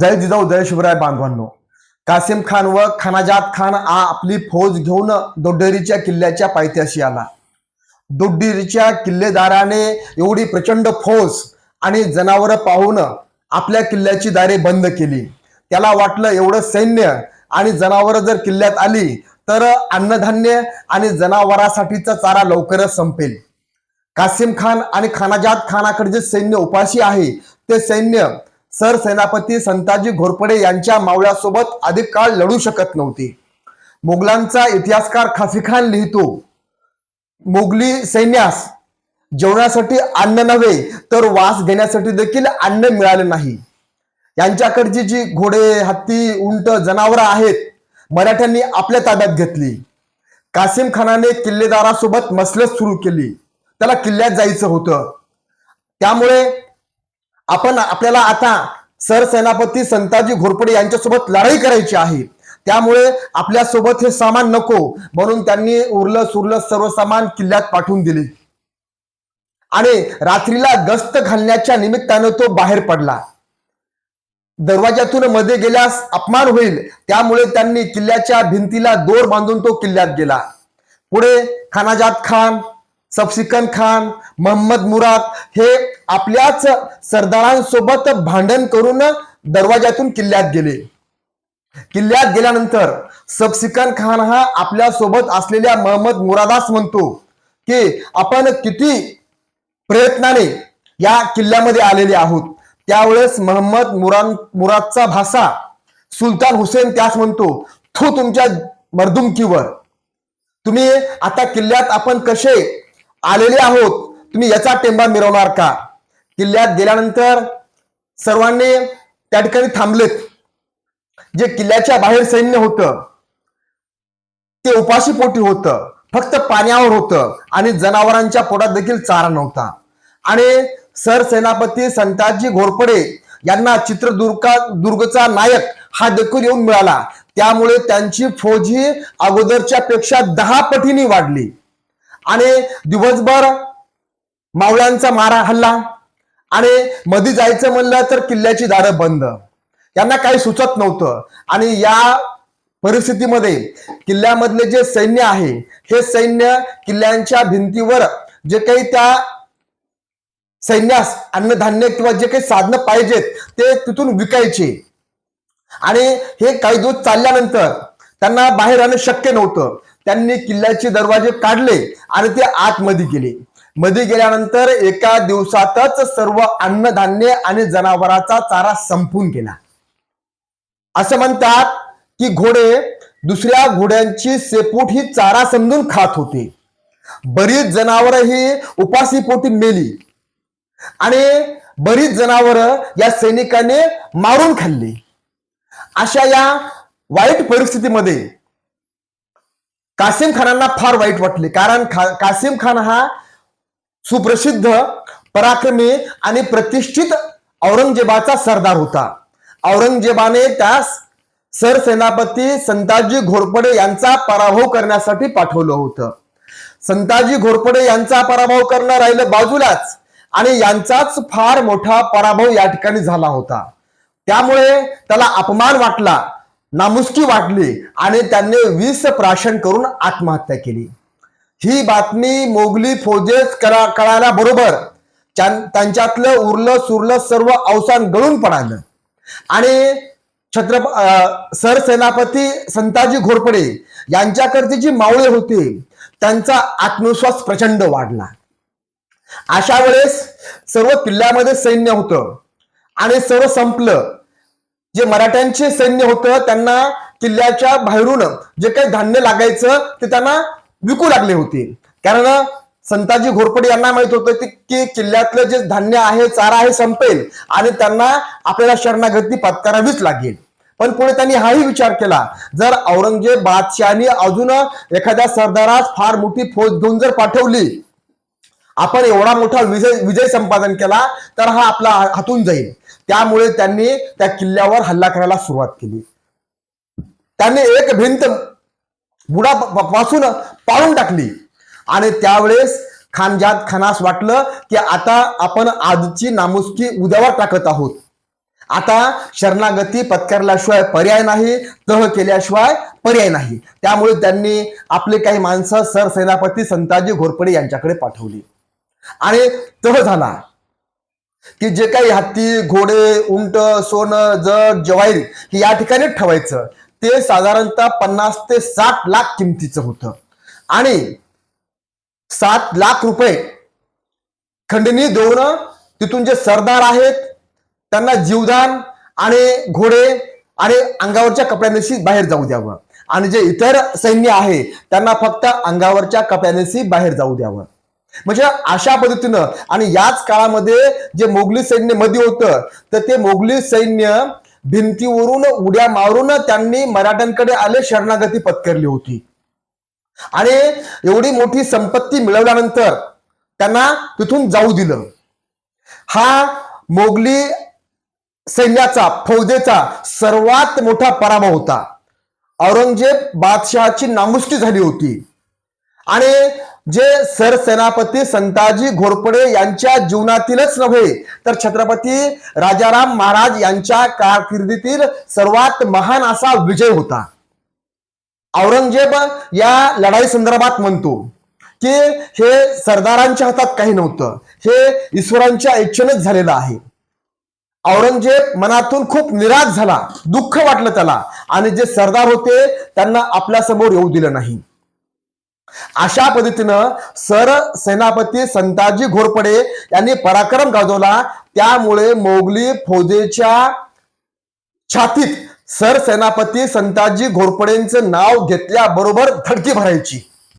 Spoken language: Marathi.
जय जिजाऊ जय शिवराय बांधवांनो. कासिम खान व खानाजात खान आ आपली फौज घेऊन दोड्डेरीच्या किल्ल्याच्या पायथ्याशी आला. दोड्डेरीच्या किल्लेदाराने एवढी प्रचंड फौज आणि जनावरं पाहून आपल्या किल्ल्याची दारे बंद केली. त्याला वाटलं एवढं सैन्य आणि जनावरं जर किल्ल्यात आली तर अन्नधान्य आणि जनावरासाठीचा चारा लवकरच संपेल. कासिम खान आणि खानाजात खानाकडे जे सैन्य उपाशी आहे ते सैन्य सरसेनापती संताजी घोरपडे यांच्या मावळ्यासोबत अधिक काळ लढू शकत नव्हते. मोगलांचा इतिहासकार खाफी खान लिहितो मोगली सैन्यास जेवणासाठी अन्न नव्हे तर वास घेण्यासाठी देखील अन्न मिळाले नाही. यांच्याकडची जी घोडे हत्ती उंट जनावरं आहेत मराठ्यांनी आपल्या ताब्यात घेतली. कासिम खानाने किल्लेदारासोबत मसलत सुरू केली. त्याला किल्ल्यात जायचं होतं. त्यामुळे आपण आपल्याला आता सरसेनापती संताजी घोरपडे यांच्यासोबत लढाई करायची आहे. त्यामुळे आपल्यासोबत हे सामान नको म्हणून त्यांनी उरलं सुरलं सर्व सामान किल्ल्यात पाठवून दिले. आणि रात्रीला गस्त घालण्याच्या निमित्तानं तो बाहेर पडला. दरवाजातून मध्ये गेल्यास अपमान होईल त्यामुळे त्यांनी किल्ल्याच्या भिंतीला दोर बांधून तो किल्ल्यात गेला. पुढे खानाजात खान सफसिकन खान मोहम्मद मुराद हे आपल्याच सरदारांसोबत भांडण करून दरवाजातून किल्ल्यात गेले. किल्ल्यात गेल्यानंतर सफसिकन खान हा आपल्यासोबत असलेल्या महम्मद मुरादास म्हणतो की आपण किती प्रयत्नाने या किल्ल्यामध्ये आलेले आहोत. त्यावेळेस महम्मद मुरान मुरादचा भाषा सुलतान हुसेन त्यास म्हणतो थू तुमच्या मर्दुमकीवर. तुम्ही आता किल्ल्यात आपण कसे आलेले आहोत. तुम्ही याचा टेंबा मिरवणार का? किल्ल्यात गेल्यानंतर सर्वांनी त्या ठिकाणी थांबलेत. जे किल्ल्याच्या बाहेर सैन्य होतं ते उपाशी पोटी होतं. फक्त पाण्यावर होतं आणि जनावरांच्या पोटात देखील चारा नव्हता. आणि सरसेनापती संताजी घोरपडे यांना चित्रदुर्गा दुर्गचा नायक हा देखील येऊन मिळाला. त्यामुळे त्यांची फौजी अगोदरच्या पेक्षा दहा पटीने वाढली. आणि दिवसभर मावळ्यांचा मारा हल्ला आणि मध्ये जायचं म्हणलं तर किल्ल्याची दारं बंद. यांना काही सुचत नव्हतं. आणि या परिस्थितीमध्ये किल्ल्यामधले जे सैन्य आहे हे सैन्य किल्ल्यांच्या भिंतीवर जे काही त्या सैन्यास अन्नधान्य किंवा जे काही साधनं पाहिजेत ते तिथून विकायचे. आणि हे काही दिवस चालल्यानंतर त्यांना बाहेर आणणं शक्य नव्हतं. त्यांनी किल्ल्याचे दरवाजे काढले आणि ते आतमध्ये गेले. मध्ये गेल्यानंतर एका दिवसातच सर्व अन्नधान्य आणि जनावरांचा चारा संपून गेला. असं म्हणतात की घोडे दुसऱ्या घोड्यांची सेपूट ही चारा समजून खात होते. बरीच जनावर ही उपासी पोटी मेली. आणि बरीच जनावर या सैनिकाने मारून खाल्ली. अशा या वाईट परिस्थितीमध्ये कासिम खानांना फार वाईट वाटले. कारण खा कासिम खान हा सुप्रसिद्ध पराक्रमी आणि प्रतिष्ठित औरंगजेबाचा सरदार होता. औरंगजेबाने त्यास सरसेनापती संताजी घोरपडे यांचा पराभव करण्यासाठी पाठवलं होतं. संताजी घोरपडे यांचा पराभव करणं राहिलं बाजूलाच आणि यांचाच फार मोठा पराभव या ठिकाणी झाला होता. त्यामुळे त्याला अपमान वाटला. नामुष्की वाटली आणि त्यांनी वीस प्राशन करून आत्महत्या केली. ही बातमी मोगली फौजेस कळा कळाल्याबरोबर त्यां- त्यांच्यातलं उरलं सुरलं सर्व अवसान गळून पडालं. आणि छत्रप अं, सरसेनापती संताजी घोरपडे यांच्याकडची जी मावळे होती त्यांचा आत्मविश्वास प्रचंड वाढला. अशा वेळेस सर्व किल्ल्यामध्ये सैन्य होतं आणि सर्व संपलं. जे मराठ्यांचे सैन्य होतं त्यांना किल्ल्याच्या बाहेरून जे काही धान्य लागायचं ते त्यांना विकू लागले होते. कारण संताजी घोरपडे यांना माहीत होतं की किल्ल्यातलं जे धान्य आहे चारा आहे संपेल. आणि त्यांना आपल्याला शरणागती पत्करावीच लागेल. पण पुढे त्यांनी हाही विचार केला. जर औरंगजेब बादशहानी अजून एखाद्या सरदारास फार मोठी फौज घेऊन जर पाठवली आपण एवढा मोठा विजय विजय संपादन केला तर हा आपला हातून जाईल. त्यामुळे त्यांनी त्या किल्ल्यावर हल्ला करायला सुरुवात केली. त्यांनी एक भिंत बुडापासून पाळून टाकली. आणि त्यावेळेस खानजात खानास वाटलं की आता आपण आजची नामुष्की उद्यावर टाकत आहोत. आता शरणागती पत्करल्याशिवाय पर्याय नाही तह केल्याशिवाय पर्याय नाही. त्यामुळे त्यांनी आपले काही माणसं सरसेनापती संताजी घोरपडे यांच्याकडे पाठवली. आणि तह झाला. की जे काही हत्ती घोडे उंट सोनं जग जवाईर हे या ठिकाणी ठेवायचं. ते साधारणतः पन्नास ते साठ लाख किमतीचं होतं. आणि सात लाख रुपये खंडणी देऊन तिथून जे सरदार आहेत त्यांना जीवदान आणि घोडे आणि अंगावरच्या कपड्यानेशी बाहेर जाऊ द्यावं. आणि जे इतर सैन्य आहे त्यांना फक्त अंगावरच्या कपड्यानेशी बाहेर जाऊ द्यावं. म्हणजे अशा पद्धतीनं आणि याच काळामध्ये जे मोगली सैन्यमध्ये होतं तर ते मोगली सैन्य भिंतीवरून उड्या मारून त्यांनी मराठ्यांकडे आले शरणागती पत्करली होती. आणि एवढी मोठी संपत्ती मिळवल्यानंतर त्यांना तिथून जाऊ दिलं. हा मोगली सैन्याचा फौजेचा सर्वात मोठा पराभव होता. औरंगजेब बादशहाची नामुष्टी झाली होती. आणि जे सरसेनापती संताजी घोरपडे यांच्या जीवनातीलच नव्हे तर छत्रपती राजाराम महाराज यांच्या कारकिर्दीतील सर्वात महान असा विजय होता. औरंगजेब या लढाई संदर्भात म्हणतो की हे सरदारांच्या हातात काही नव्हतं हे ईश्वरांच्या इच्छेनेच झालेलं आहे. औरंगजेब मनातून खूप निराश झाला दुःख वाटलं त्याला आणि जे सरदार होते त्यांना आपल्यासमोर येऊ दिलं नाही. अशा पद्धतीनं सर सेनापती संताजी घोरपडे यांनी पराक्रम गाजवला. त्यामुळे मोगली फौजेच्या छातीत सर सेनापती संताजी घोरपडेंचं नाव घेतल्याबरोबर धडकी भरायची.